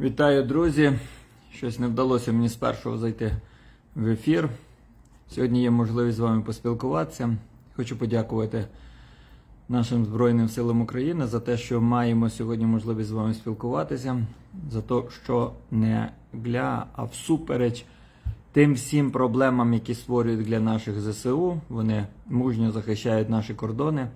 Вітаю, друзі! Щось не вдалося мені спершу зайти в ефір. Сьогодні є можливість з вами поспілкуватися. Хочу подякувати нашим Збройним силам України за те, що маємо сьогодні можливість з вами спілкуватися, за те, що не гля, а всупереч тим всім проблемам, які створюють для наших ЗСУ. Вони мужньо захищають наші кордони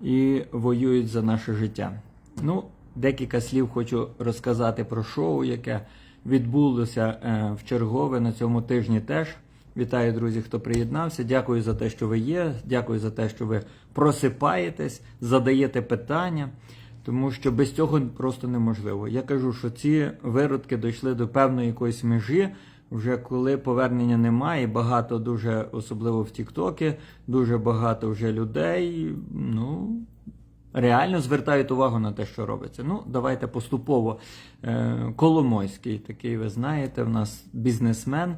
і воюють за наше життя. Ну, декілька слів хочу розказати про шоу, яке відбулося е, в чергове на цьому тижні теж. Вітаю, друзі, хто приєднався. Дякую за те, що ви є. Дякую за те, що ви просипаєтесь, задаєте питання, тому що без цього просто неможливо. Я кажу, що ці виродки дійшли до певної якоїсь межі. Вже коли повернення немає, багато дуже, особливо в Тіктокі, дуже багато вже людей. Ну реально звертають увагу на те, що робиться. Ну, давайте поступово. Е, Коломойський, такий, ви знаєте, в нас бізнесмен,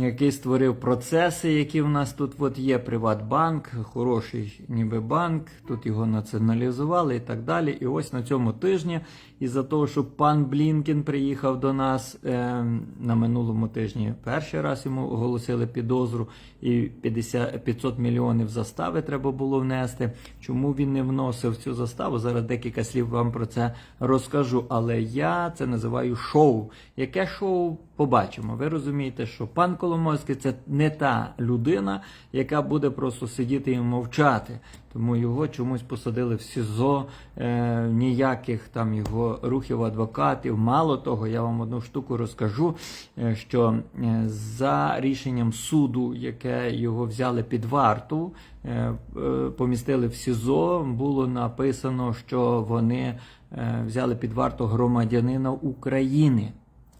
який створив процеси, які в нас тут от є. Приватбанк, хороший ніби банк, тут його націоналізували і так далі. І ось на цьому тижні, із-за того, що пан Блінкен приїхав до нас е, на минулому тижні, перший раз йому оголосили підозру, і 50, 500 мільйонів застави треба було внести. Чому він не вносив цю заставу? Зараз декілька слів вам про це розкажу. Але я це називаю шоу. Яке шоу побачимо? Ви розумієте, що пан Коломойський це не та людина, яка буде просто сидіти і мовчати. Тому його чомусь посадили в СІЗО, е, ніяких там його рухів адвокатів. Мало того, я вам одну штуку розкажу, е, що е, за рішенням суду, яке його взяли під варту, е, е, помістили в СІЗО, було написано, що вони е, взяли під варту громадянина України.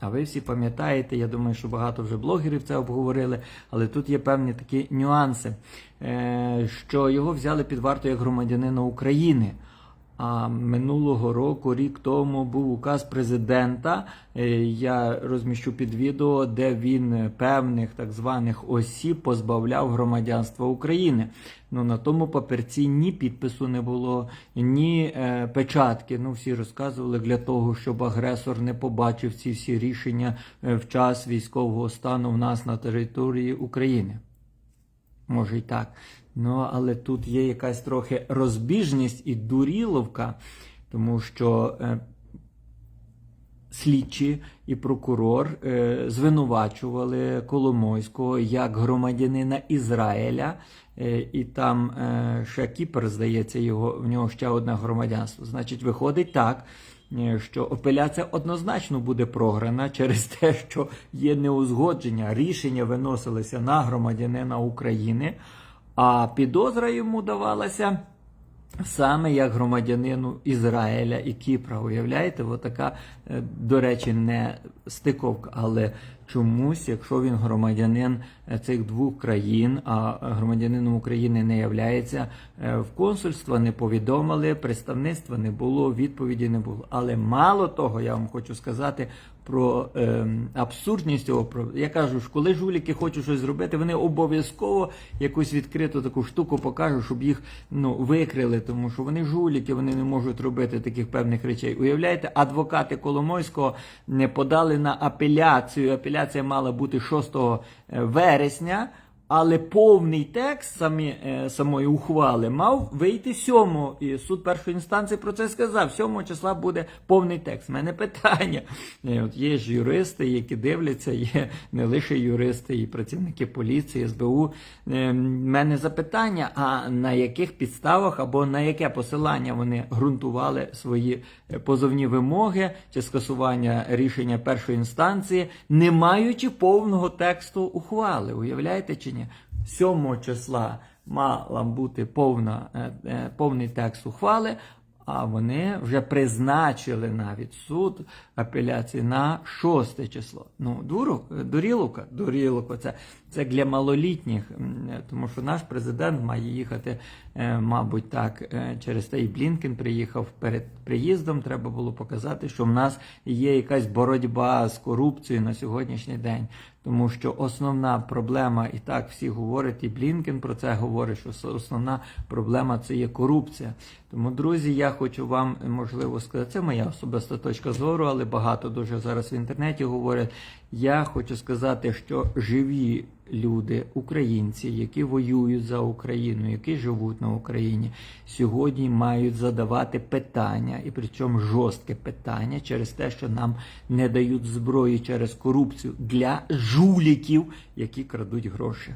А ви всі пам'ятаєте, я думаю, що багато вже блогерів це обговорили, але тут є певні такі нюанси, е, що його взяли під варту як громадянина України. А минулого року, рік тому, був указ президента. е, Я розміщу під відео, де він певних так званих осіб позбавляв громадянства України. Ну на тому папірці ні підпису не було, ні е, печатки. Ну всі розказували для того, щоб агресор не побачив ці всі рішення е, в час військового стану в нас на території України. Може й так. Ну, але тут є якась трохи розбіжність і дуріловка, тому що е, слідчі і прокурор е, звинувачували Коломойського як громадянина Ізраїля, е, і там е, ще Кіпр, здається, його, в нього ще одне громадянство. Значить, виходить так. е, Що апеляція однозначно буде програна через те, що є неузгодження. Рішення виносилися на громадянина України, а підозра йому давалася саме як громадянину Ізраїля і Кіпра. Уявляєте, отака, е, до речі, не стиковка, але чомусь, якщо він громадянин е, цих двох країн, а громадянином України не являється, е, в консульства не повідомили, представництва не було, відповіді не було. Але мало того, я вам хочу сказати про е, абсурдність цього. Про я кажу, що коли жуліки хочуть щось зробити, вони обов'язково якусь відкриту таку штуку покажуть, щоб їх ну викрили, тому що вони жуліки, вони не можуть робити таких певних речей. Уявляєте, адвокати Коломойського не подали на апеляцію. Апеляція мала бути 6 вересня. Але повний текст самі, е, самої ухвали мав вийти 7 і суд першої інстанції про це сказав. 7 числа буде повний текст. У мене питання. Е, От є ж юристи, які дивляться, є не лише юристи, і працівники поліції, СБУ. Е, мене запитання: а на яких підставах або на яке посилання вони ґрунтували свої позовні вимоги чи скасування рішення першої інстанції, не маючи повного тексту ухвали? Уявляєте чи ні? 7 числа мала бути повна, е, е, повний текст ухвали, а вони вже призначили навіть суд апеляції на 6 число. Ну, дуру, дуріловка, дуріловка, це, це для малолітніх, тому що наш президент має їхати, е, мабуть, так, через те і Блінкен приїхав перед приїздом. Треба було показати, що в нас є якась боротьба з корупцією на сьогоднішній день. Тому що основна проблема, і так всі говорять, і Блінкен про це говорить, що основна проблема це є корупція. Тому, друзі, я хочу вам можливо сказати, це моя особиста точка зору, але багато дуже зараз в інтернеті говорять. Я хочу сказати, що живі люди, українці, які воюють за Україну, які живуть на Україні, сьогодні мають задавати питання, і причому жорстке питання через те, що нам не дають зброї через корупцію для жуліків, які крадуть гроші.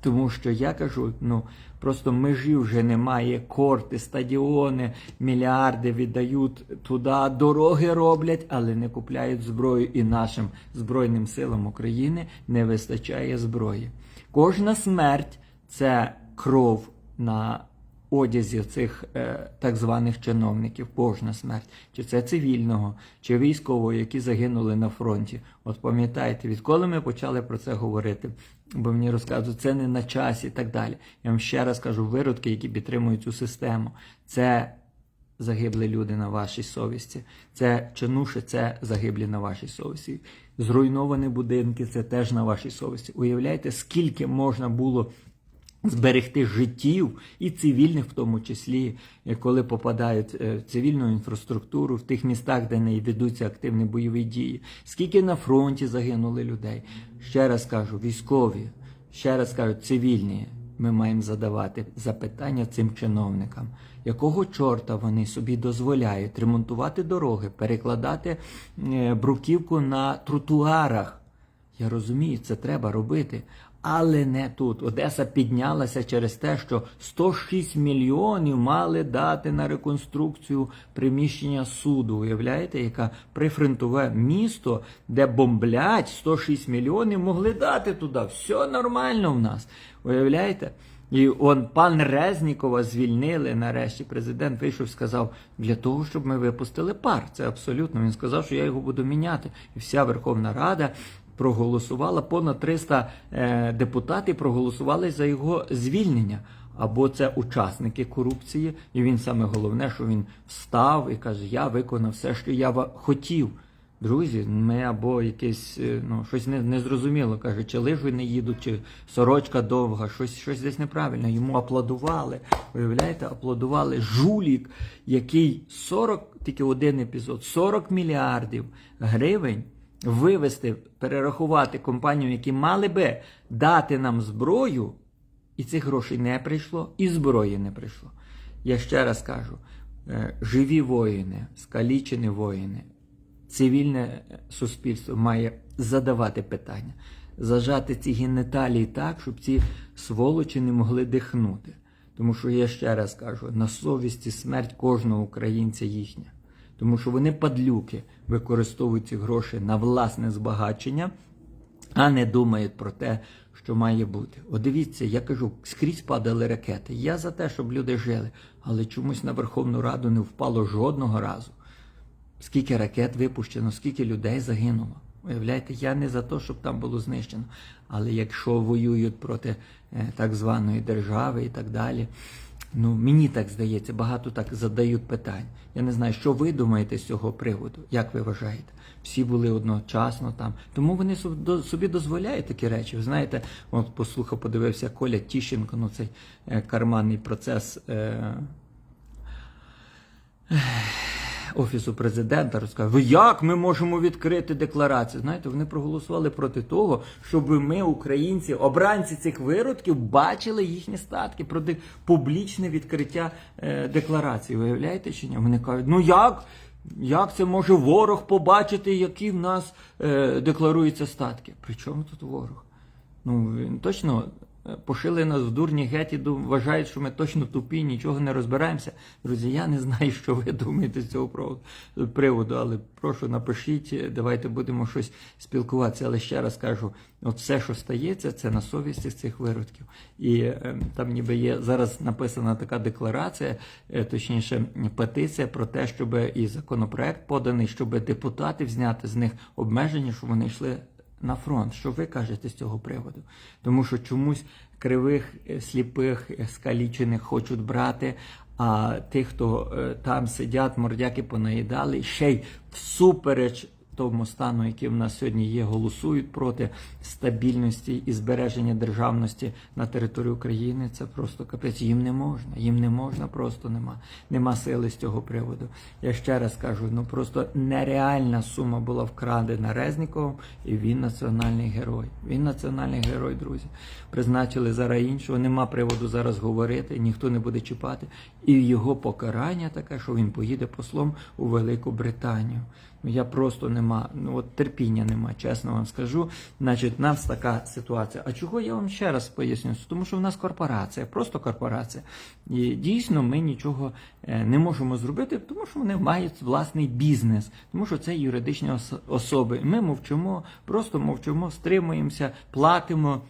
Тому що я кажу, ну просто межі вже немає, корти, стадіони, мільярди віддають туди, дороги роблять, але не купляють зброю. І нашим Збройним силам України не вистачає зброї. Кожна смерть це кров на одязі цих е, так званих чиновників, кожна смерть, чи це цивільного, чи військового, які загинули на фронті. От пам'ятаєте, відколи ми почали про це говорити? Бо мені розказують, це не на часі і так далі. Я вам ще раз кажу, виродки, які підтримують цю систему, це загиблі люди на вашій совісті. Це чинуші, це загиблі на вашій совісті. Зруйновані будинки, це теж на вашій совісті. Уявляєте, скільки можна було зберегти життів і цивільних, в тому числі, е, коли попадають е, в цивільну інфраструктуру в тих містах, де не ведуться активні бойові дії. Скільки на фронті загинули людей? Ще раз кажу, військові, ще раз кажу, цивільні. Ми маємо задавати запитання цим чиновникам, якого чорта вони собі дозволяють ремонтувати дороги, перекладати е, бруківку на тротуарах. Я розумію, це треба робити. Але не тут. Одеса піднялася через те, що 106 мільйонів мали дати на реконструкцію приміщення суду. Уявляєте, яке прифронтове місто, де бомблять 106 мільйонів, могли дати туди. Все нормально в нас. Уявляєте? І он пан Резнікова звільнили нарешті. Президент вийшов сказав для того, щоб ми випустили пар. Це абсолютно. Він сказав, що я його буду міняти. І вся Верховна Рада проголосувала понад 300 е, депутатів проголосували за його звільнення. Або це учасники корупції, і він саме головне, що він встав і каже: Я виконав все, що я хотів. Друзі, ми або якесь е, ну щось не, незрозуміло каже, чи лижу не їдуть, чи сорочка довга, щось щось десь неправильно. Йому аплодували. Уявляєте, аплодували жулік, який 40, тільки один епізод, 40 мільярдів гривень вивести, перерахувати компаніям, які мали би дати нам зброю, і цих грошей не прийшло, і зброї не прийшло. Я ще раз кажу: е, живі воїни, скалічені воїни, цивільне суспільство має задавати питання, зажати ці генеталії так, щоб ці сволочі не могли дихнути. Тому що я ще раз кажу: на совісті смерть кожного українця їхня. Тому що вони падлюки використовують ці гроші на власне збагачення, а не думають про те, що має бути. От дивіться, я кажу, скрізь падали ракети. Я за те, щоб люди жили, але чомусь на Верховну Раду не впало жодного разу. Скільки ракет випущено, скільки людей загинуло. Уявляєте, я не за те, щоб там було знищено. Але якщо воюють проти е, так званої держави і так далі, ну мені так здається, багато так задають питань. Я не знаю, що ви думаєте з цього приводу, як ви вважаєте? Всі були одночасно там. Тому вони собі дозволяють такі речі. Ви знаєте, от послухав, подивився Коля Тіщенко, ну цей е, карманний процес. Е, Офісу президента розказав, «Ви як ми можемо відкрити декларацію? Знаєте, вони проголосували проти того, щоб ми, українці, обранці цих виродків, бачили їхні статки проти публічне відкриття е, декларації. Виявляєте чи ні? Вони кажуть, ну як? Як це може ворог побачити, які в нас е, декларуються статки? При чому тут ворог? Ну, він точно пошили нас в дурні геть і вважають, що ми точно тупі, нічого не розбираємося. Друзі, я не знаю, що ви думаєте з цього приводу, але прошу напишіть, е, давайте будемо щось спілкуватися. Але ще раз кажу: от все, що стається, це на совісті цих виродків. І е, там ніби є зараз написана така декларація, е, точніше, петиція про те, щоб і законопроект поданий, щоб депутатів зняти з них обмеження, щоб вони йшли на фронт. Що ви кажете з цього приводу? Тому що чомусь кривих, е, сліпих, е, скалічених хочуть брати, а тих, хто е, там сидять, мордяки понаїдали, ще й всупереч тому стану, який в нас сьогодні є, голосують проти стабільності і збереження державності на території України. Це просто капець. Їм не можна. Їм не можна, просто нема. Нема сили з цього приводу. Я ще раз кажу: ну просто нереальна сума була вкрадена Резніковим, і він національний герой. Він національний герой, друзі. Призначили зараз іншого. Нема приводу зараз говорити, ніхто не буде чіпати. І його покарання таке, що він поїде послом у Велику Британію. Я просто нема, ну от терпіння нема, чесно вам скажу. Значить, в нас така ситуація. А чого я вам ще раз поясню? Тому що в нас корпорація, просто корпорація. І дійсно ми нічого е, не можемо зробити, тому що вони мають власний бізнес, тому що це юридичні ос- особи. Ми мовчимо, просто мовчимо, стримуємося, платимо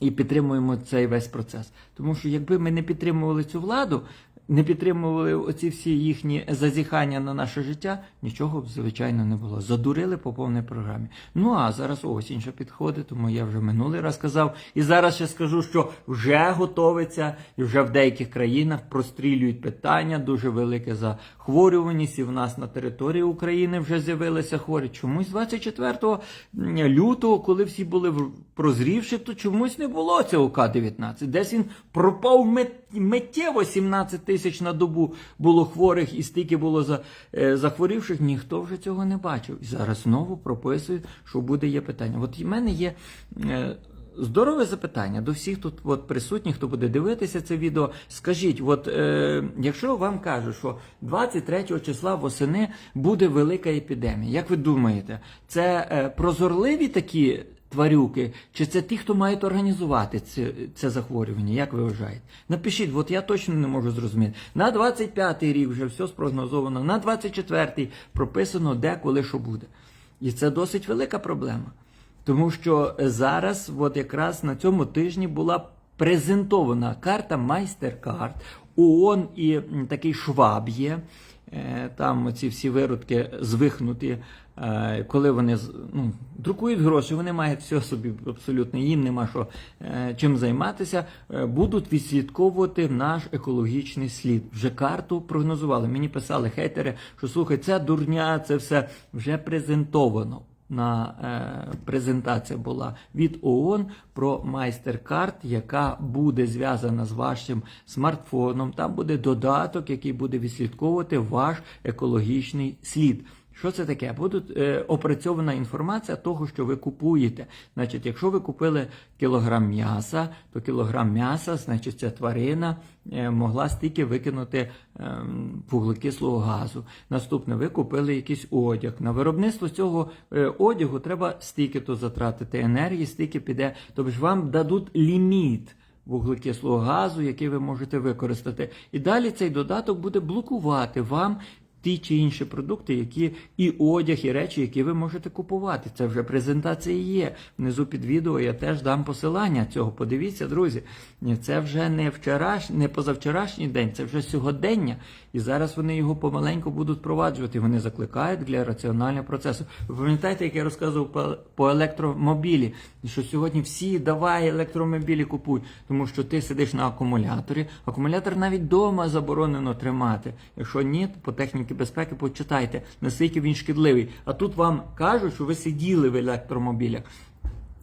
і підтримуємо цей весь процес. Тому що якби ми не підтримували цю владу, не підтримували оці всі їхні зазіхання на наше життя, нічого б звичайно не було. Задурили по повній програмі. Ну а зараз осінь ще підходить, тому я вже минулий раз казав. І зараз ще скажу, що вже готовиться, і вже в деяких країнах прострілюють питання, дуже велике захворюваність. І в нас на території України вже з'явилися хворі. Чомусь 24 лютого, коли всі були прозрівши, то чомусь не було цього К-19. Десь він пропав мит- миттєво 17 тисяч на добу було хворих і стільки було за, е, захворівших, ніхто вже цього не бачив. І зараз знову прописують, що буде є питання. От в мене є. Е, Здорове запитання до всіх тут от, присутніх, хто буде дивитися це відео. Скажіть, от е, якщо вам кажуть, що 23 числа восени буде велика епідемія, як ви думаєте, це е, прозорливі такі тварюки, чи це ті, хто мають організувати це, це захворювання? Як ви вважаєте? Напишіть, от я точно не можу зрозуміти. На 25-й рік вже все спрогнозовано, на 24-й прописано де, коли, що буде. І це досить велика проблема. Тому що зараз, от якраз на цьому тижні була презентована карта майстер-карт ООН і такий шваб є. Е, Там ці всі виродки звихнуті, коли вони ну, друкують гроші, вони мають все собі абсолютно, їм нема що е, чим займатися, е, будуть відслідковувати наш екологічний слід. Вже карту прогнозували. Мені писали хейтери, що слухай, це дурня, це все вже презентовано на е, презентація була від ООН про майстер-карт, яка буде зв'язана з вашим смартфоном. Там буде додаток, який буде відслідковувати ваш екологічний слід. Що це таке? Буде е, опрацьована інформація того, що ви купуєте. Значить, якщо ви купили кілограм м'яса, то кілограм м'яса, значить, ця тварина е, могла стільки викинути ем, вуглекислого газу. Наступне, ви купили якийсь одяг. На виробництво цього е, одягу треба стільки-то затратити енергії, стільки піде. Тобто вам дадуть ліміт вуглекислого газу, який ви можете використати. І далі цей додаток буде блокувати вам. Ті чи інші продукти, які і одяг, і речі, які ви можете купувати. Це вже презентація є. Внизу під відео я теж дам посилання цього. Подивіться, друзі. Це вже не вчораш, не позавчорашній день, це вже сьогодення. І зараз вони його помаленьку будуть впроваджувати. Вони закликають для раціонального процесу. Ви пам'ятаєте, як я розказував по, електромобілі, що сьогодні всі давай електромобілі купуй, тому що ти сидиш на акумуляторі. Акумулятор навіть вдома заборонено тримати. Якщо ні, по техніці безпеки почитайте, наскільки він шкідливий. А тут вам кажуть, що ви сиділи в електромобілях.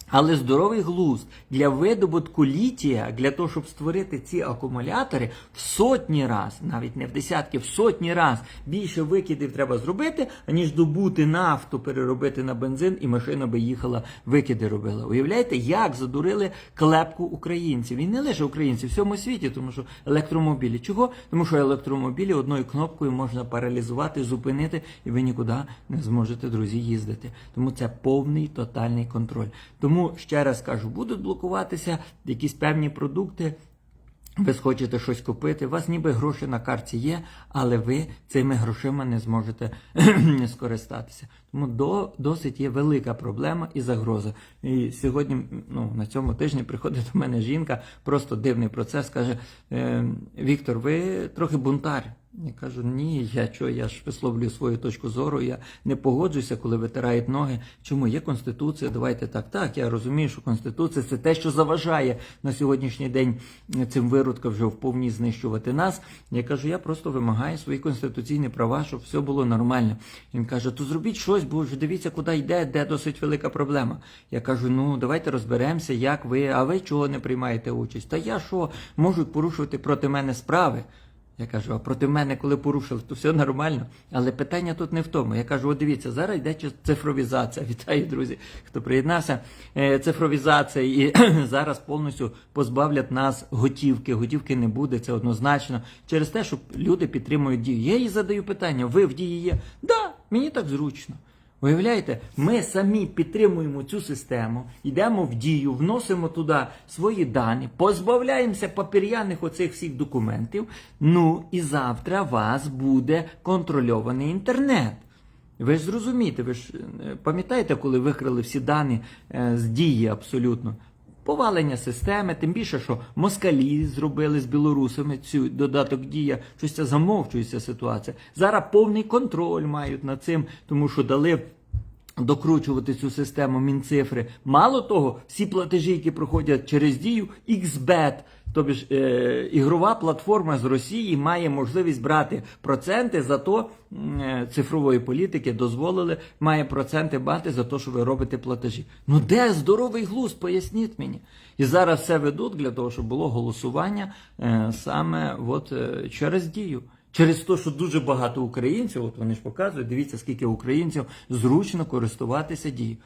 Але здоровий глузд для видобутку літія, для того, щоб створити ці акумулятори, в сотні раз, навіть не в десятки, в сотні раз більше викидів треба зробити, аніж добути нафту, переробити на бензин, і машина би їхала, викиди робила. Уявляєте, як задурили клепку українців? І не лише українців, в всьому світі, тому що електромобілі. Чого? Тому що електромобілі одною кнопкою можна паралізувати, зупинити, і ви нікуди не зможете, друзі, їздити. Тому це повний тотальний контроль. Тому ще раз кажу, будуть блокуватися якісь певні продукти. Ви схочете щось купити, у вас ніби гроші на карті є, але ви цими грошима не зможете скористатися. Тому до, досить є велика проблема і загроза. І сьогодні, ну, на цьому тижні приходить до мене жінка, просто дивний процес, каже: е, Віктор, ви трохи бунтар. Я кажу, ні, я що, я ж висловлюю свою точку зору, я не погоджуюся, коли витирають ноги. Чому є Конституція? Давайте так. Так, я розумію, що Конституція це те, що заважає на сьогоднішній день цим виродкам вже вповні знищувати нас. Я кажу, я просто вимагаю свої конституційні права, щоб все було нормально. Він каже, то зробіть щось, бо ж дивіться, куди йде, де досить велика проблема. Я кажу, ну давайте розберемося, як ви, а ви чого не приймаєте участь? Та я що, можуть порушувати проти мене справи. Я кажу, а проти мене, коли порушили, то все нормально. Але питання тут не в тому. Я кажу, от дивіться, зараз йде цифровізація. Вітаю, друзі, хто приєднався. Е, Цифровізація і зараз повністю позбавлять нас готівки. Готівки не буде, це однозначно. Через те, що люди підтримують дію. Я їй задаю питання: ви в дії є? Да, мені так зручно. Уявляєте, ми самі підтримуємо цю систему, йдемо в дію, вносимо туди свої дані, позбавляємося папір'яних оцих всіх документів. Ну і завтра вас буде контрольований інтернет. Ви ж зрозумієте, ви ж е, пам'ятаєте, коли викрили всі дані е, з дії абсолютно? Повалення системи, тим більше, що москалі зробили з білорусами цю додаток дія, щось це замовчується ситуація. Зараз повний контроль мають над цим, тому що дали докручувати цю систему мінцифри. Мало того, всі платежі, які проходять через дію, XBET, тобто ж е, ігрова платформа з Росії має можливість брати проценти за то е, цифрової політики дозволили, має проценти брати за те, що ви робите платежі. Ну де здоровий глузд, поясніть мені. І зараз все ведуть для того, щоб було голосування е, саме от, е, через дію. Через те, що дуже багато українців, от вони ж показують, дивіться, скільки українців зручно користуватися дією.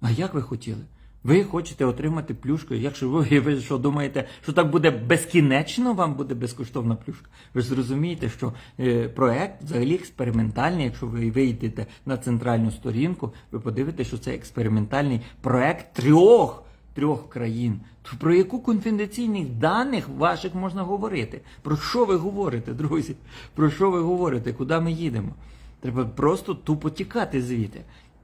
А як ви хотіли? Ви хочете отримати плюшку, якщо ви, ви що думаєте, що так буде безкінечно, вам буде безкоштовна плюшка. Ви зрозумієте, що е, проект взагалі експериментальний. Якщо ви вийдете на центральну сторінку, ви подивитесь, що це експериментальний проект трьох трьох країн. То про яку конфіденційних даних ваших можна говорити? Про що ви говорите, друзі? Про що ви говорите? Куди ми їдемо? Треба просто тупо тікати звідти.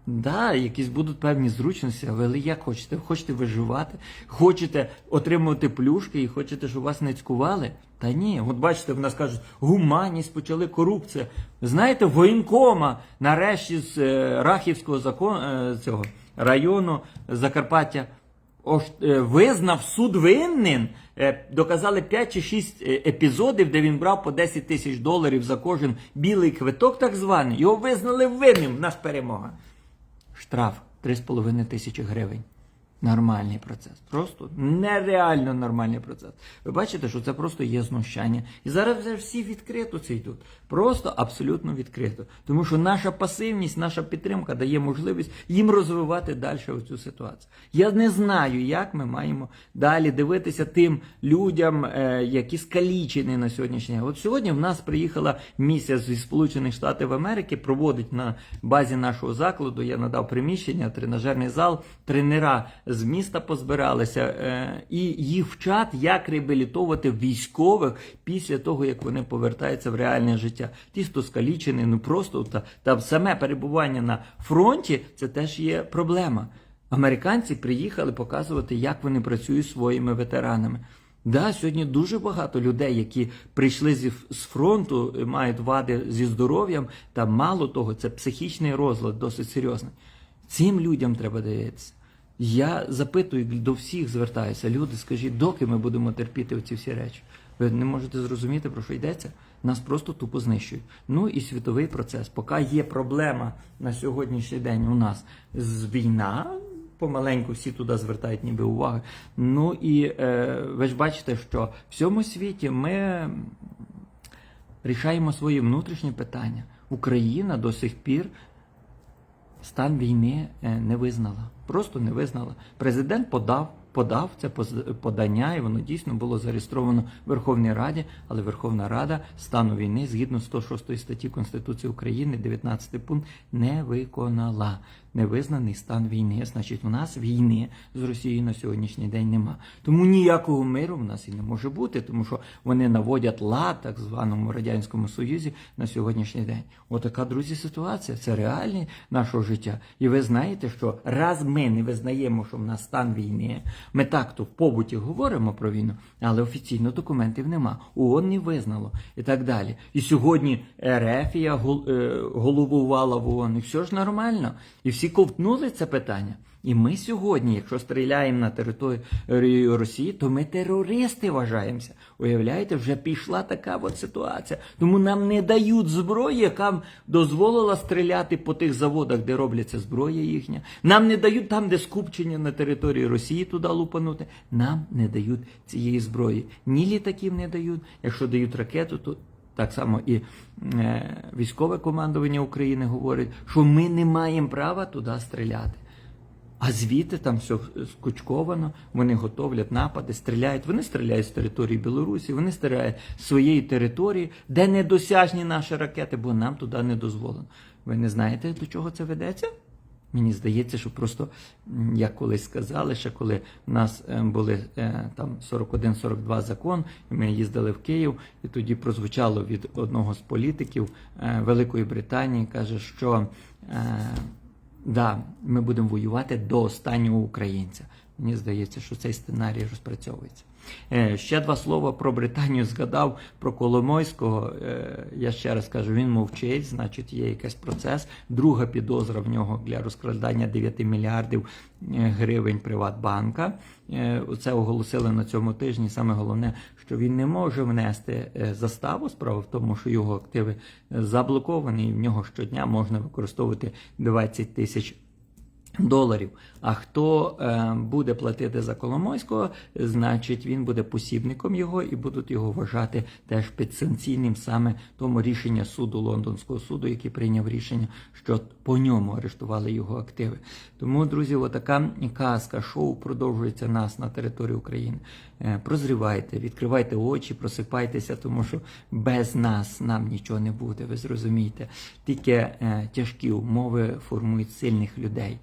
Да, якісь будуть певні зручності, але як хочете? Хочете виживати, хочете отримувати плюшки і хочете, щоб вас не цькували? Та ні, от бачите, в нас кажуть, гуманність почали корупція. Знаєте, воєнкома нарешті з е, Рахівського закон, е, цього району Закарпаття е, визнав суд винним, доказали 5 чи 6 е, епізодів, де він брав по 10 тисяч доларів за кожен білий квиток, так званий. Його визнали винним. В нас перемога. Штраф 3,5 тисячі гривень. Нормальний процес. Просто нереально нормальний процес. Ви бачите, що це просто є знущання. І зараз вже всі відкрито це йдуть. Просто абсолютно відкрито. Тому що наша пасивність, наша підтримка дає можливість їм розвивати далі цю ситуацію. Я не знаю, як ми маємо далі дивитися тим людям, е, які скалічені на сьогоднішній день. От сьогодні в нас приїхала місія зі Сполучених Штатів Америки, проводить на базі нашого закладу. Я надав приміщення, тренажерний зал, тренера з міста позбиралися е, і їх вчать, як реабілітовувати військових після того, як вони повертаються в реальне життя. Ті, хто скалічені, ну просто та, та саме перебування на фронті, це теж є проблема. Американці приїхали показувати, як вони працюють зі своїми ветеранами. Да, сьогодні дуже багато людей, які прийшли зі, з фронту, е, мають вади зі здоров'ям, та мало того, це психічний розлад досить серйозний. Цим людям треба дивитися. Я запитую до всіх звертаюся, люди, скажіть, доки ми будемо терпіти ці всі речі? Ви не можете зрозуміти, про що йдеться? Нас просто тупо знищують. Ну і світовий процес. Поки є проблема на сьогоднішній день у нас з війна, помаленьку всі туди звертають ніби уваги. Ну і е, ви ж бачите, що в всьому світі ми рішаємо свої внутрішні питання. Україна до сих пір стан війни е, не визнала. Просто не визнала. Президент подав, подав це подання, і воно дійсно було зареєстровано в Верховній Раді, але Верховна Рада стану війни згідно 106 статті Конституції України, 19 пункт, не виконала. Невизнаний стан війни. Значить, у нас війни з Росією на сьогоднішній день нема. Тому ніякого миру в нас і не може бути, тому що вони наводять лад так званому радянському союзі на сьогоднішній день. Отака, друзі, ситуація. Це реальність нашого життя. І ви знаєте, що раз ми не визнаємо, що в нас стан війни, ми так то в побуті говоримо про війну, але офіційно документів нема. ООН не визнало і так далі. І сьогодні Ерефія е, головувала в ООН, і все ж нормально. І всі ковтнули це питання. І ми сьогодні, якщо стріляємо на територію Росії, то ми терористи вважаємося. Уявляєте, вже пішла така от ситуація. Тому нам не дають зброї, яка дозволила стріляти по тих заводах, де робляться зброя їхня. Нам не дають там, де скупчення на території Росії туди лупанути. Нам не дають цієї зброї. Ні літаків не дають. Якщо дають ракету, то так само і е, військове командування України говорить, що ми не маємо права туди стріляти. А звідти там все скучковано, вони готовлять напади, стріляють. Вони стріляють з території Білорусі, вони стріляють з своєї території, де недосяжні наші ракети, бо нам туди не дозволено. Ви не знаєте, до чого це ведеться? Мені здається, що просто, як колись сказали, ще коли в нас е, були е, там 41-42 закон, і ми їздили в Київ, і тоді прозвучало від одного з політиків е, Великої Британії, каже, що да, ми будемо воювати до останнього українця. Мені здається, що цей сценарій розпрацьовується. Е, Ще два слова про Британію згадав про Коломойського. Е, Я ще раз кажу, він мовчить, значить, є якийсь процес. Друга підозра в нього для розкрадання 9 мільярдів е, гривень Приватбанка. Е, Це оголосили на цьому тижні. Саме головне, що він не може внести е, заставу. Справа в тому, що його активи е, заблоковані, і в нього щодня можна використовувати 20 тисяч доларів. А хто е, буде платити за Коломойського, значить він буде посібником його і будуть його вважати теж підсанкційним саме тому рішення суду лондонського суду, який прийняв рішення, що по ньому арештували його активи. Тому, друзі, отака казка шоу продовжується нас на території України. Е, прозрівайте, відкривайте очі, просипайтеся, тому що без нас нам нічого не буде. Ви зрозумієте. Тільки е, тяжкі умови формують сильних людей.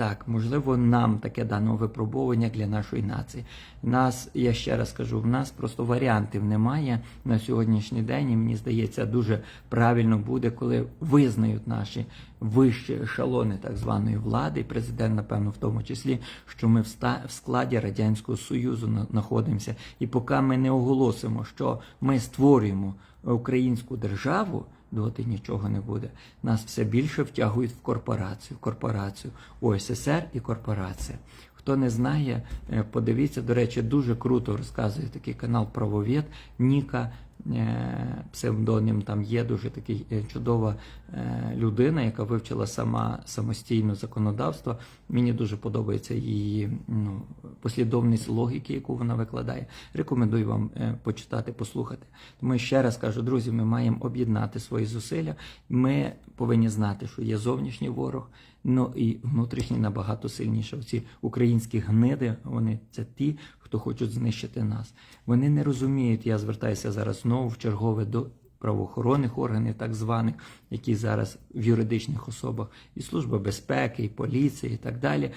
Так, можливо, нам таке дано випробування для нашої нації. Нас, я ще раз кажу, в нас просто варіантів немає на сьогоднішній день. І мені здається, дуже правильно буде, коли визнають наші вищі ешелони так званої влади, і президент, напевно, в тому числі, що ми в складі Радянського Союзу на- знаходимося. І поки ми не оголосимо, що ми створюємо українську державу доти нічого не буде. Нас все більше втягують в корпорацію, в корпорацію ОССР і корпорація. Хто не знає, е, подивіться, до речі, дуже круто розказує такий канал Правовід Ніка. Е, Псевдонім там є дуже такий е, чудова е, людина, яка вивчила сама самостійно законодавство. Мені дуже подобається її ну, послідовність логіки, яку вона викладає. Рекомендую вам почитати, послухати. Тому ще раз кажу, друзі, ми маємо об'єднати свої зусилля. Ми повинні знати, що є зовнішній ворог, ну і внутрішній набагато сильніше. Ці українські гниди, вони це ті, хто хочуть знищити нас. Вони не розуміють. Я звертаюся зараз знову в чергове до правоохоронних органів, так званих, які зараз в юридичних особах, і служба безпеки, і поліції, і так далі.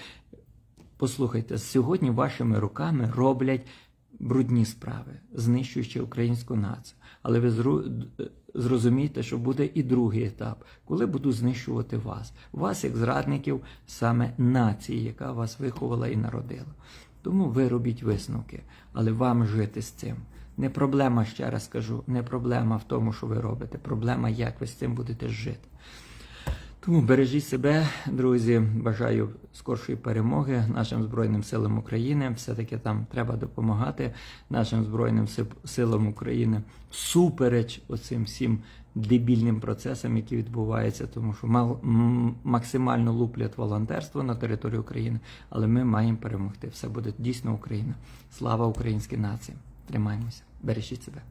Послухайте, сьогодні вашими руками роблять брудні справи, знищуючи українську націю. Але ви зрозумієте, що буде і другий етап, коли будуть знищувати вас, вас як зрадників саме нації, яка вас виховала і народила. Тому ви робіть висновки, але вам жити з цим. Не проблема, ще раз кажу, не проблема в тому, що ви робите. Проблема, як ви з цим будете жити. Тому бережіть себе, друзі. Бажаю скоршої перемоги нашим Збройним силам України. Все-таки там треба допомагати нашим Збройним силам України всупереч оцим всім дебільним процесам, які відбуваються, тому що мал- максимально луплять волонтерство на території України, але ми маємо перемогти. Все буде дійсно Україна. Слава українській нації! Тримаємося, бережіть себе.